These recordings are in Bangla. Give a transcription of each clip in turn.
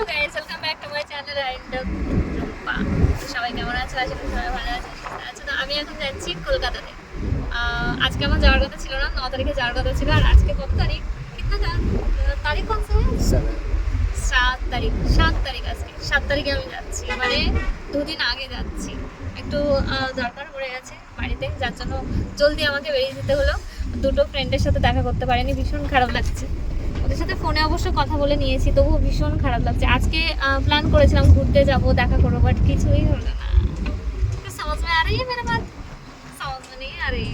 Hello guys welcome back to my channel Rupa তো সবাই কেমন আছো? আশা করি সবাই ভালো আছে আছো। তো আমি এখন যাচ্ছি কলকাতাতে। আজকে আমার যাওয়ার কথা ছিল না ন তারিখে যাওয়ার কথা ছিল। আর আজকে কত তারিখ? কিতনা তা- তারিখ কোন সাত। তারিখ। সাত তারিখ আজকে। সাত তারিখে আমি যাচ্ছি। মানে দুদিন আগে যাচ্ছি। একটু দরকার পড়ে গেছে বাড়িতে। যার জন্য জলদি আমাকে বেরিয়ে যেতে হলো। দুটো ফ্রেন্ডের সাথে দেখা করতে পারিনি। ভীষণ খারাপ লাগছে। ওদের সাথে ফোনে অবশ্য কথা বলে নিয়েছি তবুও ভীষণ খারাপ লাগছে আজকে প্ল্যান করেছিলাম ঘুরতে যাব দেখা করবো বাট কিছুই হলো না तो समझ में आ रही है मेरा बात समझ में नहीं आ रही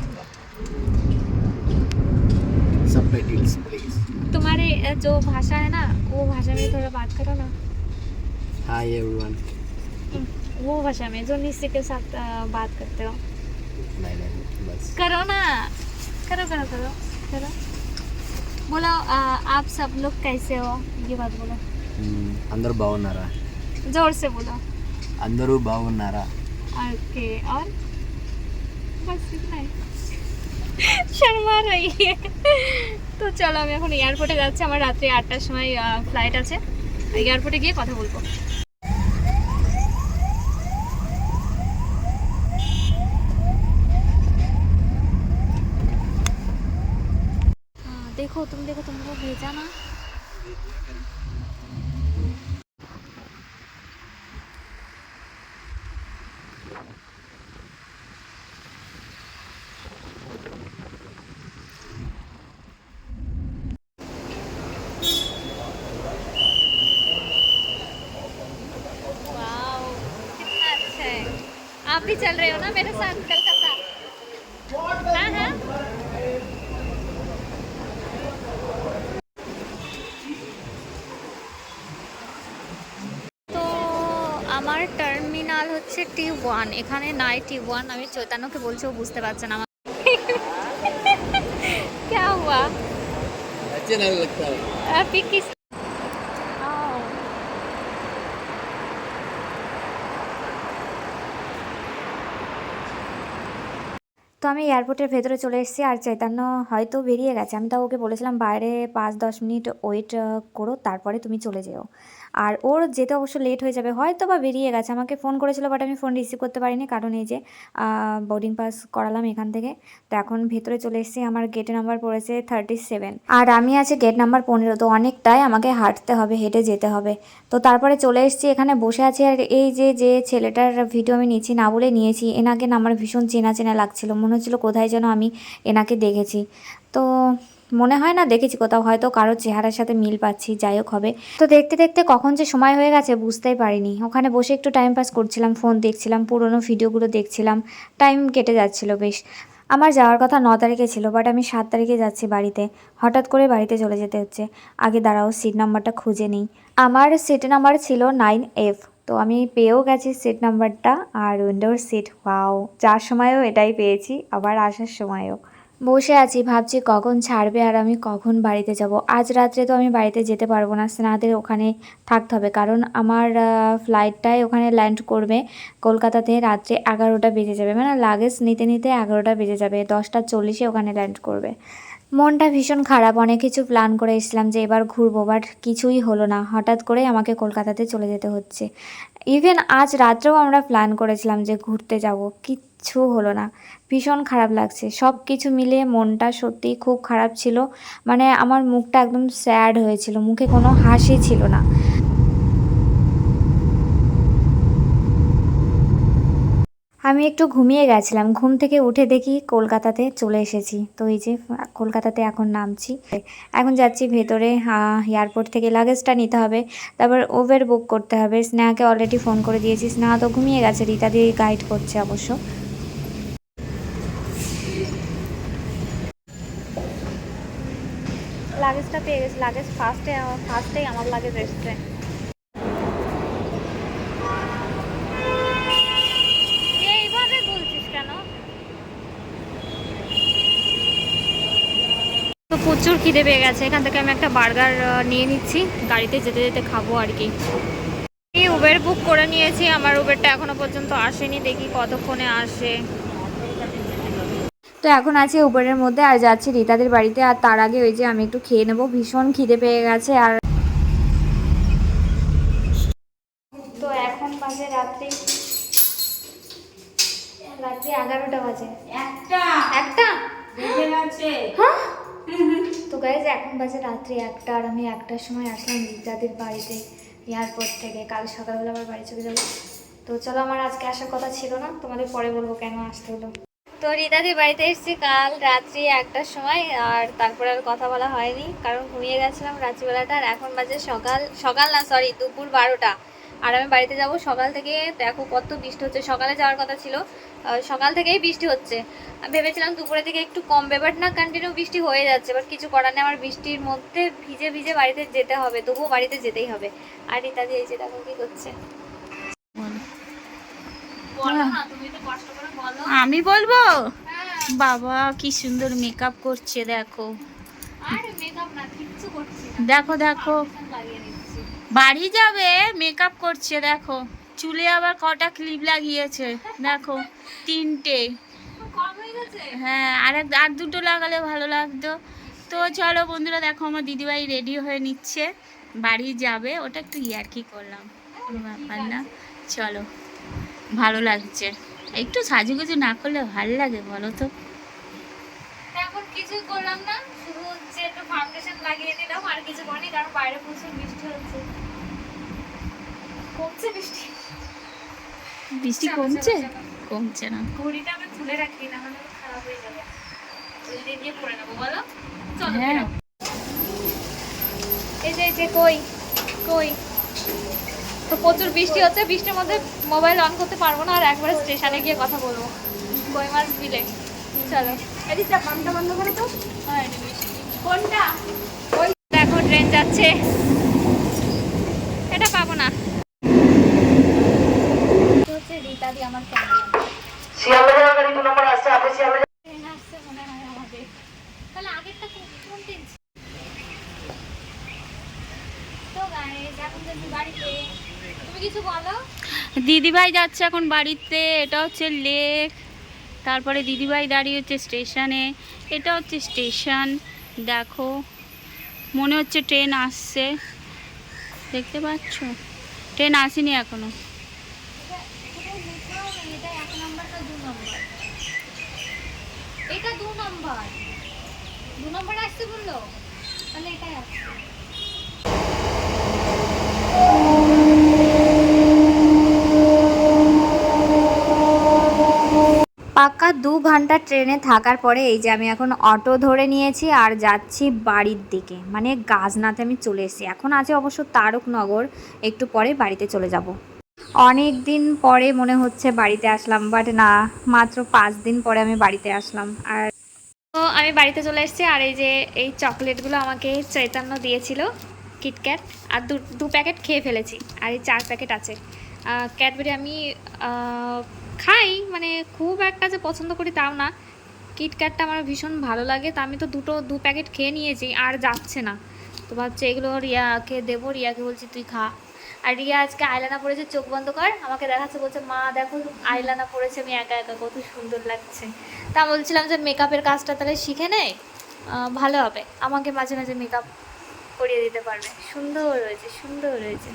subtitles please तुम्हारे अ, जो भाषा है ना वो भाषा में थोड़ा बात करो ना hi everyone वो भाषा में जो निश्चय के साथ अ, बात करते हो नहीं नहीं बस करो ना करो करो करो करो बोला आप सब लोग कैसे हो? ये बात बोला। అందరూ బాగున్నారా जोर से बोला। అందరూ బాగున్నారా ओके और? बस इतना ही। শর্মা রই তো চলো আমি এখন এয়ারপোর্টে যাচ্ছি। আমার রাত্রি আটটার সময় ফ্লাইট আছে। এয়ারপোর্টে গিয়ে কথা বলব। देखो, तुम देखो तुमको भेजा ना। अच्छा आप भी चल रहे हो ना मेरे साथ? হচ্ছে টি ওয়ান এখানে নাই টি ওয়ান আমি চৈতন্যকে বলছি ও বুঝতে পারছে না আমার क्या हुआ अच्छा नहीं लगता अभी তো আমি এয়ারপোর্টের ভেতরে চলে এসেছি আর চৈতন্য হয়তো বেরিয়ে গেছে। আমি তাও ওকে বলেছিলাম, বাইরে পাঁচ দশ মিনিট ওয়েট করো, তারপরে তুমি চলে যেও। আর ওর যেতে অবশ্য লেট হয়ে যাবে, হয়তো বা বেরিয়ে গেছে। আমাকে ফোন করেছিল বাট আমি ফোন রিসিভ করতে পারিনি। কারণ এই যে বোর্ডিং পাস করালাম এখান থেকে। তো এখন ভেতরে চলে এসেছি। আমার গেট নাম্বার পড়েছে থার্টি সেভেন আর আমি আছি গেট নাম্বার পনেরো। তো অনেকটাই আমাকে হাঁটতে হবে, হেঁটে যেতে হবে। তো তারপরে চলে এসেছি। এখানে বসে আছি। আর এই যে যে ছেলেটার ভিডিও আমি নিচ্ছি না বলে নিয়েছি। এনাকে না আমার ভীষণ চেনা চেনা লাগছিল। মনে হচ্ছিল কোথায় যেন আমি এনাকে দেখেছি। তো মনে হয় না দেখেছি কোথাও, হয়তো কারোর চেহারার সাথে মিল পাচ্ছি, যাই হোক হবে। তো দেখতে দেখতে কখন যে সময় হয়ে গেছে বুঝতেই পারিনি। ওখানে বসে একটু টাইম পাস করছিলাম ফোন দেখছিলাম, পুরোনো ভিডিওগুলো দেখছিলাম টাইম কেটে যাচ্ছিল বেশ। আমার যাওয়ার কথা ন তারিখে ছিল বাট আমি সাত তারিখে যাচ্ছি বাড়িতে। হঠাৎ করে বাড়িতে চলে যেতে হচ্ছে। আগে দাঁড়াও সিট নাম্বারটা খুঁজে নিই। আমার সিট নাম্বার ছিল নাইন এফ তো আমি পেয়েও গেছি সিট নাম্বারটা আর উইন্ডোর সিট ওয়াও যার সময়ও এটাই পেয়েছি, আবার আসার সময়ও। বসে আছি, ভাবছি কখন ছাড়বে আর আমি কখন বাড়িতে যাব। আজ রাত্রে তো আমি বাড়িতে যেতে পারব না স্নাদের ওখানে থাকতে হবে। কারণ আমার ফ্লাইটটাই ওখানে ল্যান্ড করবে কলকাতাতে রাত্রে এগারোটা বেজে যাবে। মানে লাগেজ নিতে নিতে এগারোটা বেজে যাবে, দশটা চল্লিশে ওখানে ল্যান্ড করবে। মনটা ভীষণ খারাপ। অনেক কিছু প্ল্যান করে এসেছিলাম যে এবার ঘুরবো বাট কিছুই হলো না। হঠাৎ করে আমাকে কলকাতাতে চলে যেতে হচ্ছে। ইভেন আজ রাত্রেও আমরা প্ল্যান করেছিলাম যে ঘুরতে যাব, কিচ্ছু হলো না। ভীষণ খারাপ লাগছে। সব কিছু মিলে মনটা সত্যি খুব খারাপ ছিল। মানে আমার মুখটা একদম স্যাড হয়েছিল। মুখে কোনো হাসি ছিল না। আমি একটু ঘুমিয়ে গেছিলাম। ঘুম থেকে উঠে দেখি কলকাতাতে চলে এসেছি। তো এই যে, কলকাতাতে এখন নামছি। এখন যাচ্ছি ভেতরে এয়ারপোর্ট থেকে লাগেজটা নিতে হবে। তারপর ওভের বুক করতে হবে। স্নেহাকে অলরেডি ফোন করে দিয়েছি। স্নেহা তো ঘুমিয়ে গেছে, রীতা দিয়ে গাইড করছে অবশ্য। লাগেজটা পেয়ে গেছি। লাগেজ ফার্স্টে ফার্স্টেই আমার লাগেজ এসছে এইভাবে বলছিস কেন তো প্রচুর খিদে পেয়ে গেছে। এখান থেকে আমি একটা বার্গার নিয়ে নিচ্ছি। গাড়িতে যেতে যেতে খাব আর কি। উবের বুক করে নিয়েছি। আমার উবেরটা এখনও পর্যন্ত আসেনি। দেখি কতক্ষণে আসে। তো এখন আছি উবেরের মধ্যে আর যাচ্ছি রীতাদের বাড়িতে। আর তার আগে ওই যে আমি একটু খেয়ে নেব। ভীষণ খিদে পেয়ে গেছে। আর রাত্রি একটা আর আমি একটার সময় আসলাম রিতাদের বাড়িতে এয়ারপোর্ট থেকে। কাল সকালবেলা আমার বাড়ি চলে যাব। তো চলো আমার আজকে আসার কথা ছিল না, তোমাদের পরে বলব কেন আসতে হলো। তো রিতাদের বাড়িতে এসেছি কাল রাত্রি একটার সময় আর তারপরে আর কথা বলা হয়নি, কারণ ঘুমিয়ে গেছিলাম রাত্রিবেলাটা আর এখন বাজে সকাল সকাল না সরি দুপুর বারোটা। আর আমি বাড়িতে যাব সকাল থেকে দেখো কত বৃষ্টি হচ্ছে। সকালে যাওয়ার কথা ছিল সকাল থেকেই বৃষ্টি হচ্ছে। ভেবেছিলাম দুপুরের দিকে একটু কমবে বাট না কন্টিনিউ বৃষ্টি হয়ে যাচ্ছে বাট কিছু করার নেই আমার বৃষ্টির মধ্যে ভিজে ভিজে বাড়িতে যেতে হবে তবুও বাড়িতে যেতেই হবে। আর ইত্যাদি এই যে দেখো কি করছে। বলো। আমি বলব? হ্যাঁ। বাবা কি সুন্দর মেকআপ করছে দেখো। দেখো দেখো। বাড়ি যাবে মেকআপ করছে, দেখো। চুলে আবার কটা ক্লিপ লাগিয়েছে, দেখো, তিনটে। হয়ে, আর এক আর দুটো লাগালে ভালো লাগতো। তো চলো বন্ধুরা, দেখো, আমার দিদিভাই রেডি হয়ে নিচ্ছে। বাড়ি যাবে, ওটা একটু ইয়ার্কি করলাম। কোনো ব্যাপার না। চলো, ভালো লাগছে। একটু সাজুগুজু না করলে ভালো লাগে, বলো তো। কিছু করলাম না, শুধু হচ্ছে একটু ফাউন্ডেশন লাগিয়ে দিলাম আর কিছু করিনি, কারণ বাইরে প্রচুর বৃষ্টি হচ্ছে। কমছে বৃষ্টি। বৃষ্টি কমছে। কমছে না। ঘড়িটা আমি তুলে রাখি না হলে খারাপ হয়ে যাবে। ওই দিয়ে গিয়ে পরে নেব বলো? চলো হ্যাঁ। এই যে এই যে কই? কই? তো প্রচুর বৃষ্টি হচ্ছে বৃষ্টির মধ্যে মোবাইল অন করতে পারব না আর একবারে স্টেশনে গিয়ে কথা বলব। কই মাছ বিলে চলো। এদিকটা বন্ধ করে তো। হ্যাঁ কোনটা? ওই দেখো ট্রেন যাচ্ছে এটা পাবো না হচ্ছে ট্রেন আসছে মনে হয় আমাদের। তাহলে আগেরটা কোন ট্রেন কিছু বলো? দিদিভাই যাচ্ছে এখন বাড়িতে এটা হচ্ছে লেক। তারপরে দিদিভাই দাঁড়িয়ে হচ্ছে স্টেশনে। এটা হচ্ছে স্টেশন দেখো। মনে হচ্ছে ট্রেন আসছে। দেখতে পাচ্ছ? ট্রেন আসেনি এখনও এটা এটা লিখাও নেই, এটা এক নাম্বার না দু নাম্বার এটা দু নাম্বার। দু আসছে বলল? তাহলে এটাই আসছে। পাক্কা দু ঘণ্টা ট্রেনে থাকার পরে এই যে আমি এখন অটো ধরে নিয়েছি আর যাচ্ছি বাড়ির দিকে। মানে গাজনাতে আমি চলে এসেছি। এখন আছে অবশ্য তারকনগর। একটু পরে বাড়িতে চলে যাব। অনেক দিন পরে মনে হচ্ছে বাড়িতে আসলাম বাট না, মাত্র পাঁচ দিন পরে আমি বাড়িতে আসলাম। আর তো আমি বাড়িতে চলে এসেছি, আর এই যে এই চকলেটগুলো আমাকে চৈতন্য দিয়েছিল কিটক্যাট আর দু দু প্যাকেট খেয়ে ফেলেছি, আর এই চার প্যাকেট আছে। ক্যাডবেরি আমি খাই মানে খুব একটা যে পছন্দ করি তাও না। কিটক্যাটটা আমার ভীষণ ভালো লাগে, তা আমি তো দুটো, দু প্যাকেট খেয়ে নিয়েছি, আর যাচ্ছে না। তো ভাবছি এগুলো রিয়াকে দেবো, রিয়াকে বলছি তুই খা। আর রিয়া আজকে আইলানা পরেছে, চোখ বন্ধ কর। আমাকে দেখাচ্ছে, বলছে, মা, দেখো আইলানা পরেছে, আমি একা একা, কত সুন্দর লাগছে। তা বলছিলাম যে, মেকআপের কাজটা তাহলে শিখে নেয় ভালো হবে। আমাকে মাঝে মাঝে মেকআপ করিয়ে দিতে পারবে। সুন্দর রয়েছে সুন্দর রয়েছে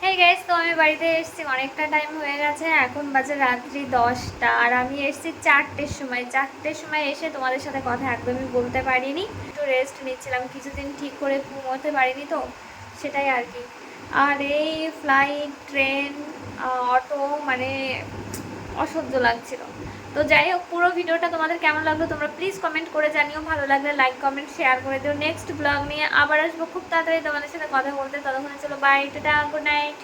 হ্যাঁ গাইস তো আমি বাড়িতে এসেছি, অনেকটা টাইম হয়ে গেছে, এখন বাজে রাত্রি দশটা, আর আমি এসেছি চারটের সময়। চারটের সময় এসে তোমাদের সাথে কথা একদমই বলতে পারিনি। একটু রেস্ট নিচ্ছিলাম, কিছুদিন ঠিক করে ঘুমোতে পারিনি তো। সেটাই আর কি। আর এই ফ্লাইট ট্রেন অটো মানে অসহ্য লাগছিল। তো যাই হোক, পুরো ভিডিওটা তোমাদের কেমন লাগল তোমরা প্লিজ কমেন্ট করে জানিও। ভালো লাগলে লাইক কমেন্ট শেয়ার করে দিও। নেক্সট ব্লগ নিয়ে আবার আসব। খুব তাড়াতাড়ি তোমাদের সাথে কথা বলতে। তখন চলো বাই টাটা গুড নাইট